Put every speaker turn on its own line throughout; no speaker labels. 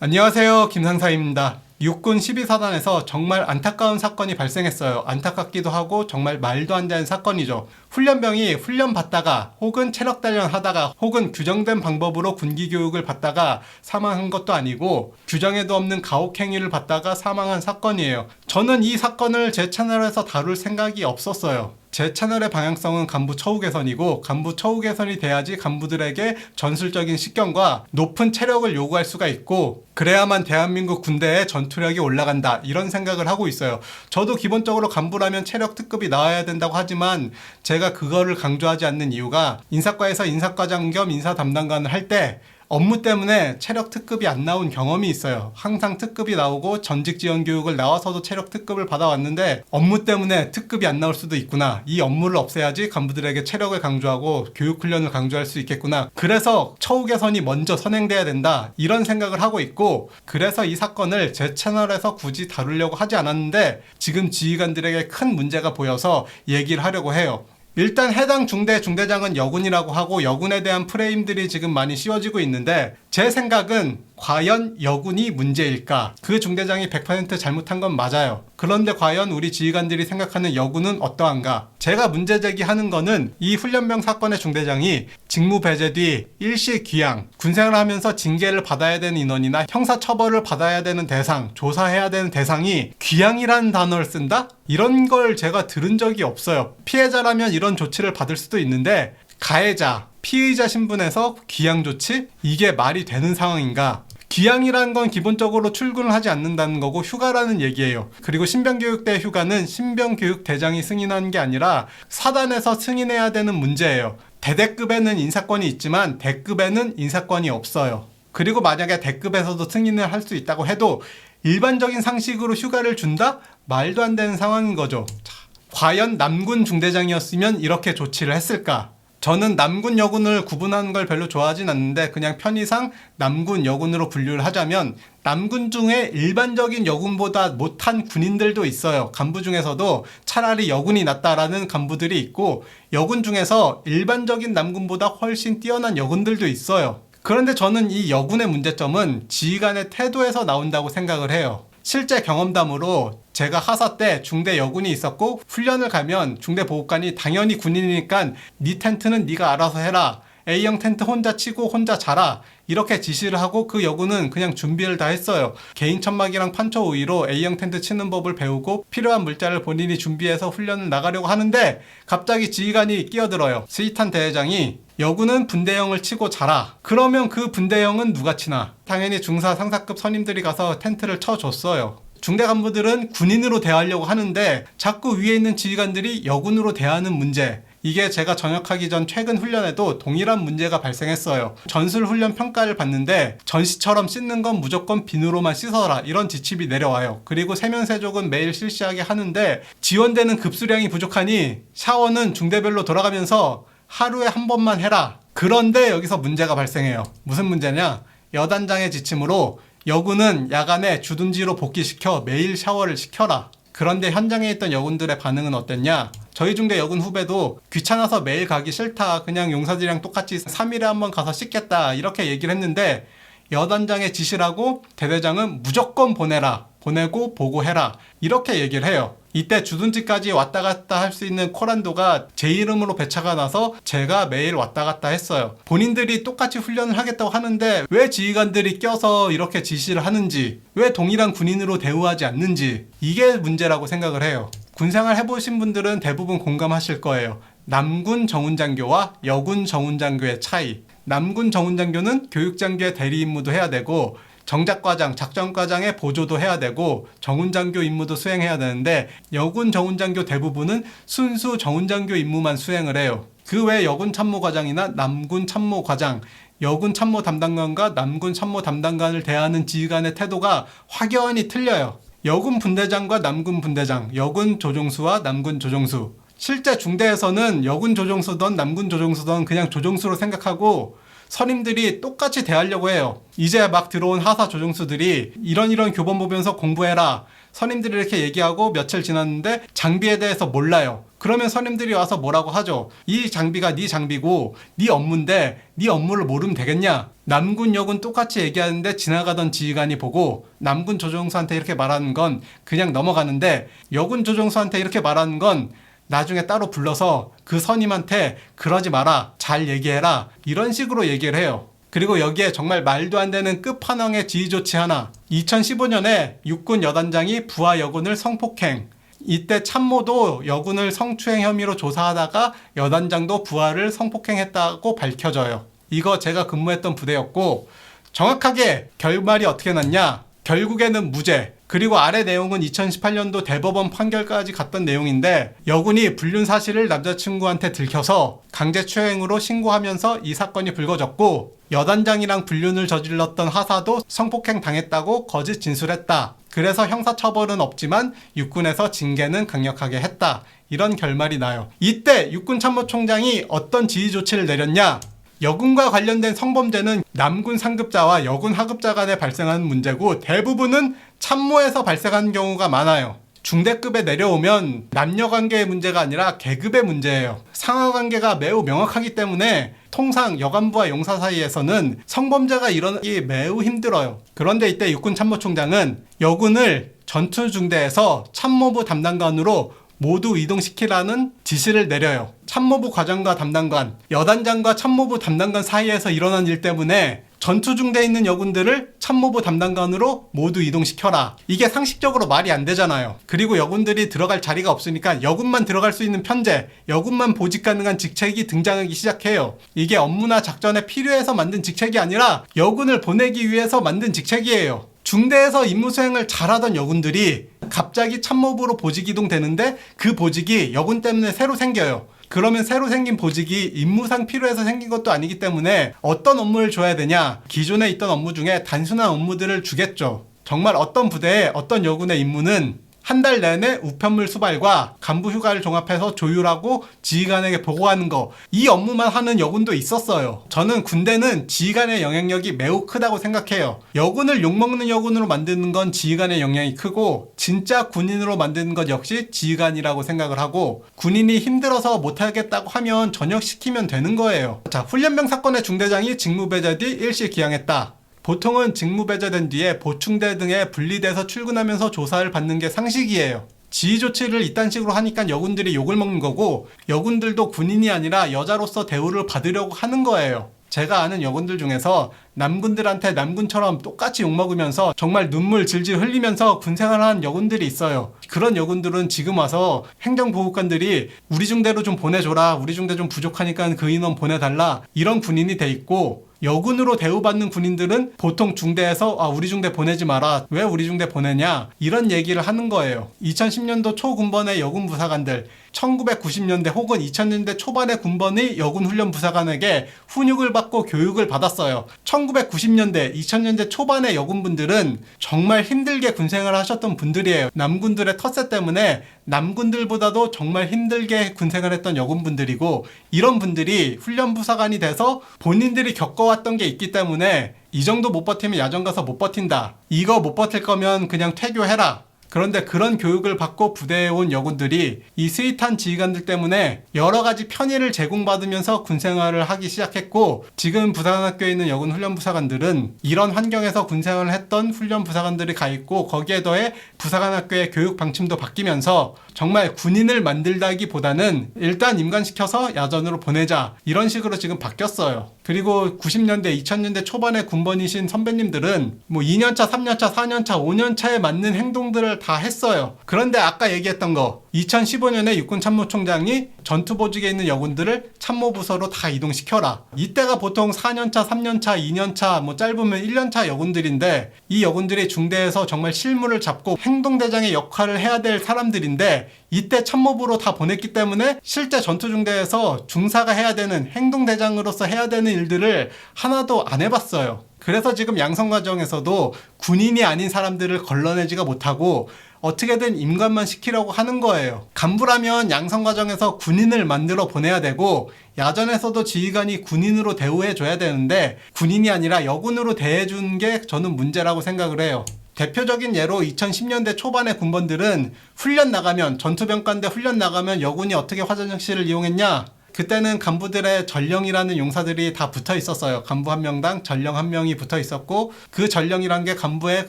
안녕하세요. 김상사입니다. 육군 12사단에서 정말 안타까운 사건이 발생했어요. 안타깝기도 하고 정말 말도 안 되는 사건이죠. 훈련병이 훈련 받다가 혹은 체력 단련 하다가 혹은 규정된 방법으로 군기 교육을 받다가 사망한 것도 아니고 규정에도 없는 가혹 행위를 받다가 사망한 사건이에요. 저는 이 사건을 제 채널에서 다룰 생각이 없었어요. 제 채널의 방향성은 간부 처우 개선이고 간부 처우 개선이 돼야지 간부들에게 전술적인 식견과 높은 체력을 요구할 수가 있고 그래야만 대한민국 군대의 전투력이 올라간다 이런 생각을 하고 있어요. 저도 기본적으로 간부라면 체력 특급이 나와야 된다고 하지만 제가 그거를 강조하지 않는 이유가 인사과에서 인사과장 겸 인사 담당관을 할때 업무 때문에 체력 특급이 안 나온 경험이 있어요. 항상 특급이 나오고 전직 지원 교육을 나와서도 체력 특급을 받아왔는데 업무 때문에 특급이 안 나올 수도 있구나. 이 업무를 없애야지 간부들에게 체력을 강조하고 교육 훈련을 강조할 수 있겠구나. 그래서 처우 개선이 먼저 선행돼야 된다. 이런 생각을 하고 있고 그래서 이 사건을 제 채널에서 굳이 다루려고 하지 않았는데 지금 지휘관들에게 큰 문제가 보여서 얘기를 하려고 해요. 일단 해당 중대 중대장은 여군이라고 하고 여군에 대한 프레임들이 지금 많이 씌워지고 있는데 제 생각은 과연 여군이 문제일까? 그 중대장이 100% 잘못한 건 맞아요. 그런데 과연 우리 지휘관들이 생각하는 여군은 어떠한가? 제가 문제 제기하는 거는 이 훈련병 사건의 중대장이 직무 배제 뒤 일시 귀양, 군생을 하면서 징계를 받아야 되는 인원이나 형사 처벌을 받아야 되는 대상, 조사해야 되는 대상이 귀양이라는 단어를 쓴다? 이런 걸 제가 들은 적이 없어요. 피해자라면 이런 조치를 받을 수도 있는데 가해자, 피의자 신분에서 귀양 조치? 이게 말이 되는 상황인가? 귀양이라는 건 기본적으로 출근을 하지 않는다는 거고 휴가라는 얘기예요. 그리고 신병교육대 휴가는 신병교육대장이 승인하는 게 아니라 사단에서 승인해야 되는 문제예요. 대대급에는 인사권이 있지만 대급에는 인사권이 없어요. 그리고 만약에 대급에서도 승인을 할 수 있다고 해도 일반적인 상식으로 휴가를 준다? 말도 안 되는 상황인 거죠. 자, 과연 남군 중대장이었으면 이렇게 조치를 했을까? 저는 남군 여군을 구분하는 걸 별로 좋아하진 않는데 그냥 편의상 남군 여군으로 분류를 하자면 남군 중에 일반적인 여군보다 못한 군인들도 있어요. 간부 중에서도 차라리 여군이 낫다라는 간부들이 있고 여군 중에서 일반적인 남군보다 훨씬 뛰어난 여군들도 있어요. 그런데 저는 이 여군의 문제점은 지휘관의 태도에서 나온다고 생각을 해요. 실제 경험담으로 제가 하사 때 중대 여군이 있었고 훈련을 가면 중대 보급관이 당연히 군인이니까 네 텐트는 네가 알아서 해라. A형 텐트 혼자 치고 혼자 자라. 이렇게 지시를 하고 그 여군은 그냥 준비를 다 했어요. 개인 천막이랑 판초 우위로 A형 텐트 치는 법을 배우고 필요한 물자를 본인이 준비해서 훈련을 나가려고 하는데 갑자기 지휘관이 끼어들어요. 스위탄 대회장이 여군은 분대형을 치고 자라. 그러면 그 분대형은 누가 치나? 당연히 중사 상사급 선임들이 가서 텐트를 쳐줬어요. 중대 간부들은 군인으로 대하려고 하는데 자꾸 위에 있는 지휘관들이 여군으로 대하는 문제. 이게 제가 전역하기 전 최근 훈련에도 동일한 문제가 발생했어요. 전술 훈련 평가를 받는데 전시처럼 씻는 건 무조건 비누로만 씻어라 이런 지침이 내려와요. 그리고 세면 세족은 매일 실시하게 하는데 지원되는 급수량이 부족하니 샤워는 중대별로 돌아가면서 하루에 한 번만 해라. 그런데 여기서 문제가 발생해요. 무슨 문제냐? 여단장의 지침으로 여군은 야간에 주둔지로 복귀시켜 매일 샤워를 시켜라. 그런데 현장에 있던 여군들의 반응은 어땠냐? 저희 중대 여군 후배도 귀찮아서 매일 가기 싫다. 그냥 용사들이랑 똑같이 3일에 한 번 가서 씻겠다. 이렇게 얘기를 했는데 여단장의 지시라고 대대장은 무조건 보내라. 보내고 보고해라. 이렇게 얘기를 해요. 이때 주둔지까지 왔다 갔다 할 수 있는 코란도가 제 이름으로 배차가 나서 제가 매일 왔다 갔다 했어요. 본인들이 똑같이 훈련을 하겠다고 하는데 왜 지휘관들이 껴서 이렇게 지시를 하는지, 왜 동일한 군인으로 대우하지 않는지, 이게 문제라고 생각을 해요. 군생활 해보신 분들은 대부분 공감하실 거예요. 남군 정훈장교와 여군 정훈장교의 차이. 남군 정훈장교는 교육장교의 대리 임무도 해야 되고 정작과장, 작전과장의 보조도 해야 되고 정훈장교 임무도 수행해야 되는데 여군 정훈장교 대부분은 순수 정훈장교 임무만 수행을 해요. 그 외 여군 참모과장이나 남군 참모과장, 여군 참모 담당관과 남군 참모 담당관을 대하는 지휘관의 태도가 확연히 틀려요. 여군 분대장과 남군 분대장, 여군 조종수와 남군 조종수. 실제 중대에서는 여군 조종수든 남군 조종수든 그냥 조종수로 생각하고 선임들이 똑같이 대하려고 해요. 이제 막 들어온 하사 조종수들이 이런 이런 교본 보면서 공부해라. 선임들이 이렇게 얘기하고 며칠 지났는데 장비에 대해서 몰라요. 그러면 선임들이 와서 뭐라고 하죠? 이 장비가 네 장비고 네 업무인데 네 업무를 모르면 되겠냐? 남군 여군 똑같이 얘기하는데 지나가던 지휘관이 보고 남군 조종수한테 이렇게 말하는 건 그냥 넘어가는데 여군 조종수한테 이렇게 말하는 건 나중에 따로 불러서 그 선임한테 그러지 마라 잘 얘기해라 이런 식으로 얘기를 해요. 그리고 여기에 정말 말도 안 되는 끝판왕의 지휘 조치 하나. 2015년에 육군 여단장이 부하 여군을 성폭행. 이때 참모도 여군을 성추행 혐의로 조사하다가 여단장도 부하를 성폭행했다고 밝혀져요. 이거 제가 근무했던 부대였고 정확하게 결말이 어떻게 났냐? 결국에는 무죄. 그리고 아래 내용은 2018년도 대법원 판결까지 갔던 내용인데 여군이 불륜 사실을 남자친구한테 들켜서 강제추행으로 신고하면서 이 사건이 불거졌고 여단장이랑 불륜을 저질렀던 하사도 성폭행 당했다고 거짓 진술했다. 그래서 형사처벌은 없지만 육군에서 징계는 강력하게 했다. 이런 결말이 나요. 이때 육군 참모총장이 어떤 지휘 조치를 내렸냐? 여군과 관련된 성범죄는 남군 상급자와 여군 하급자 간에 발생하는 문제고 대부분은 참모에서 발생하는 경우가 많아요. 중대급에 내려오면 남녀 관계의 문제가 아니라 계급의 문제예요. 상하 관계가 매우 명확하기 때문에 통상 여간부와 용사 사이에서는 성범죄가 일어나기 매우 힘들어요. 그런데 이때 육군 참모총장은 여군을 전투 중대에서 참모부 담당관으로 모두 이동시키라는 지시를 내려요. 참모부 과장과 담당관, 여단장과 참모부 담당관 사이에서 일어난 일 때문에 전투 중대에 있는 여군들을 참모부 담당관으로 모두 이동시켜라. 이게 상식적으로 말이 안 되잖아요. 그리고 여군들이 들어갈 자리가 없으니까 여군만 들어갈 수 있는 편제, 여군만 보직 가능한 직책이 등장하기 시작해요. 이게 업무나 작전에 필요해서 만든 직책이 아니라 여군을 보내기 위해서 만든 직책이에요. 중대에서 임무 수행을 잘하던 여군들이 갑자기 참모부로 보직 이동되는데 그 보직이 여군 때문에 새로 생겨요. 그러면 새로 생긴 보직이 임무상 필요해서 생긴 것도 아니기 때문에 어떤 업무를 줘야 되냐? 기존에 있던 업무 중에 단순한 업무들을 주겠죠. 정말 어떤 부대에 어떤 여군의 임무는 한 달 내내 우편물 수발과 간부 휴가를 종합해서 조율하고 지휘관에게 보고하는 거 이 업무만 하는 여군도 있었어요. 저는 군대는 지휘관의 영향력이 매우 크다고 생각해요. 여군을 욕먹는 여군으로 만드는 건 지휘관의 영향이 크고 진짜 군인으로 만드는 것 역시 지휘관이라고 생각을 하고 군인이 힘들어서 못하겠다고 하면 전역시키면 되는 거예요. 자 훈련병 사건의 중대장이 직무배제 뒤 일시 기양했다. 보통은 직무 배제된 뒤에 보충대 등에 분리돼서 출근하면서 조사를 받는 게 상식이에요. 지휘 조치를 이딴 식으로 하니까 여군들이 욕을 먹는 거고 여군들도 군인이 아니라 여자로서 대우를 받으려고 하는 거예요. 제가 아는 여군들 중에서 남군들한테 남군처럼 똑같이 욕먹으면서 정말 눈물 질질 흘리면서 군생활하는 여군들이 있어요. 그런 여군들은 지금 와서 행정보호관들이 우리 중대로 좀 보내줘라. 우리 중대 좀 부족하니까 그 인원 보내달라. 이런 군인이 돼 있고 여군으로 대우받는 군인들은 보통 중대에서 아 우리 중대 보내지 마라 왜 우리 중대 보내냐 이런 얘기를 하는 거예요 2010년도 초군번의 여군 부사관들 1990년대 혹은 2000년대 초반의 군번의 여군 훈련 부사관에게 훈육을 받고 교육을 받았어요 1990년대 2000년대 초반의 여군분들은 정말 힘들게 군생활을 하셨던 분들이에요 남군들의 텃세 때문에 남군들보다도 정말 힘들게 군생활 했던 여군분들이고 이런 분들이 훈련 부사관이 돼서 본인들이 겪어왔던 게 있기 때문에 이 정도 못 버티면 야전 가서 못 버틴다. 이거 못 버틸 거면 그냥 퇴교해라. 그런데 그런 교육을 받고 부대에 온 여군들이 이 스윗한 지휘관들 때문에 여러 가지 편의를 제공받으면서 군 생활을 하기 시작했고 지금 부사관학교에 있는 여군 훈련 부사관들은 이런 환경에서 군 생활을 했던 훈련 부사관들이 가 있고 거기에 더해 부사관학교의 교육 방침도 바뀌면서 정말 군인을 만들다기보다는 일단 임관시켜서 야전으로 보내자 이런 식으로 지금 바뀌었어요. 그리고 90년대, 2000년대 초반에 군번이신 선배님들은 뭐 2년차, 3년차, 4년차, 5년차에 맞는 행동들을 다 했어요. 그런데 아까 얘기했던 거 2015년에 육군 참모총장이 전투보직에 있는 여군들을 참모부서로 다 이동시켜라. 이때가 보통 4년차, 3년차, 2년차, 뭐 짧으면 1년차 여군들인데 이 여군들이 중대에서 정말 실무를 잡고 행동대장의 역할을 해야 될 사람들인데 이때 참모부로 다 보냈기 때문에 실제 전투중대에서 중사가 해야 되는 행동대장으로서 해야 되는 일들을 하나도 안 해봤어요. 그래서 지금 양성 과정에서도 군인이 아닌 사람들을 걸러내지가 못하고 어떻게든 임관만 시키려고 하는 거예요. 간부라면 양성 과정에서 군인을 만들어 보내야 되고 야전에서도 지휘관이 군인으로 대우해 줘야 되는데 군인이 아니라 여군으로 대해 주는 게 저는 문제라고 생각을 해요. 대표적인 예로 2010년대 초반의 군번들은 훈련 나가면 전투병관 대 훈련 나가면 여군이 어떻게 화장실을 이용했냐? 그때는 간부들의 전령이라는 용사들이 다 붙어 있었어요. 간부 한 명당 전령 한 명이 붙어 있었고 그 전령이란 게 간부의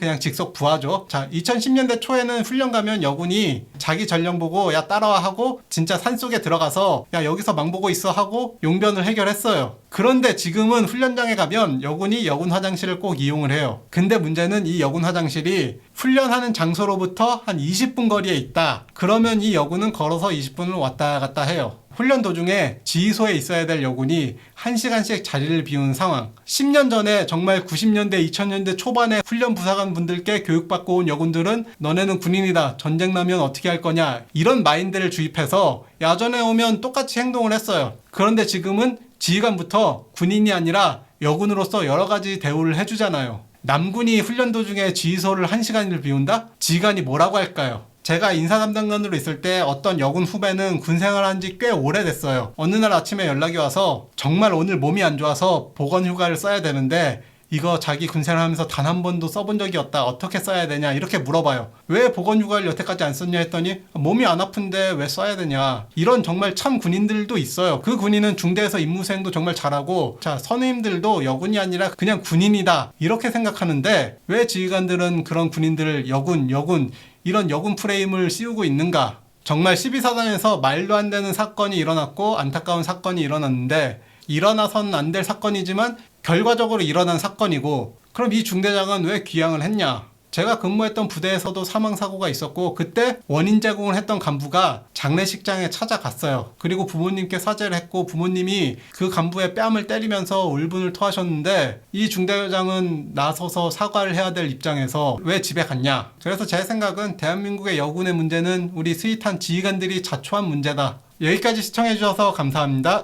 그냥 직속 부하죠. 자, 2010년대 초에는 훈련 가면 여군이 자기 전령 보고 야 따라와 하고 진짜 산 속에 들어가서 야 여기서 망 보고 있어 하고 용변을 해결했어요. 그런데 지금은 훈련장에 가면 여군이 여군 화장실을 꼭 이용을 해요. 근데 문제는 이 여군 화장실이 훈련하는 장소로부터 한 20분 거리에 있다. 그러면 이 여군은 걸어서 20분을 왔다 갔다 해요. 훈련 도중에 지휘소에 있어야 될 여군이 1시간씩 자리를 비운 상황. 10년 전에 정말 90년대, 2000년대 초반에 훈련 부사관 분들께 교육받고 온 여군들은 너네는 군인이다. 전쟁 나면 어떻게 할 거냐. 이런 마인드를 주입해서 야전에 오면 똑같이 행동을 했어요. 그런데 지금은 지휘관부터 군인이 아니라 여군으로서 여러 가지 대우를 해주잖아요. 남군이 훈련 도중에 지휘소를 1시간을 비운다? 지휘관이 뭐라고 할까요? 제가 인사 담당관으로 있을 때 어떤 여군 후배는 군 생활한 지 꽤 오래됐어요. 어느 날 아침에 연락이 와서 정말 오늘 몸이 안 좋아서 보건 휴가를 써야 되는데 이거 자기 군 생활 하면서 단 한 번도 써본 적이 없다. 어떻게 써야 되냐? 이렇게 물어봐요. 왜 보건 휴가를 여태까지 안 썼냐 했더니 몸이 안 아픈데 왜 써야 되냐? 이런 정말 참 군인들도 있어요. 그 군인은 중대에서 임무 수행도 정말 잘하고 자, 선임들도 여군이 아니라 그냥 군인이다. 이렇게 생각하는데 왜 지휘관들은 그런 군인들을 여군, 여군 이런 여군 프레임을 씌우고 있는가? 정말 12사단에서 말도 안 되는 사건이 일어났고 안타까운 사건이 일어났는데 일어나선 안 될 사건이지만 결과적으로 일어난 사건이고 그럼 이 중대장은 왜 귀향을 했냐? 제가 근무했던 부대에서도 사망 사고가 있었고 그때 원인 제공을 했던 간부가 장례식장에 찾아갔어요. 그리고 부모님께 사죄를 했고 부모님이 그 간부의 뺨을 때리면서 울분을 토하셨는데 이 중대장은 나서서 사과를 해야 될 입장에서 왜 집에 갔냐? 그래서 제 생각은 대한민국의 여군의 문제는 우리 스윗한 지휘관들이 자초한 문제다. 여기까지 시청해주셔서 감사합니다.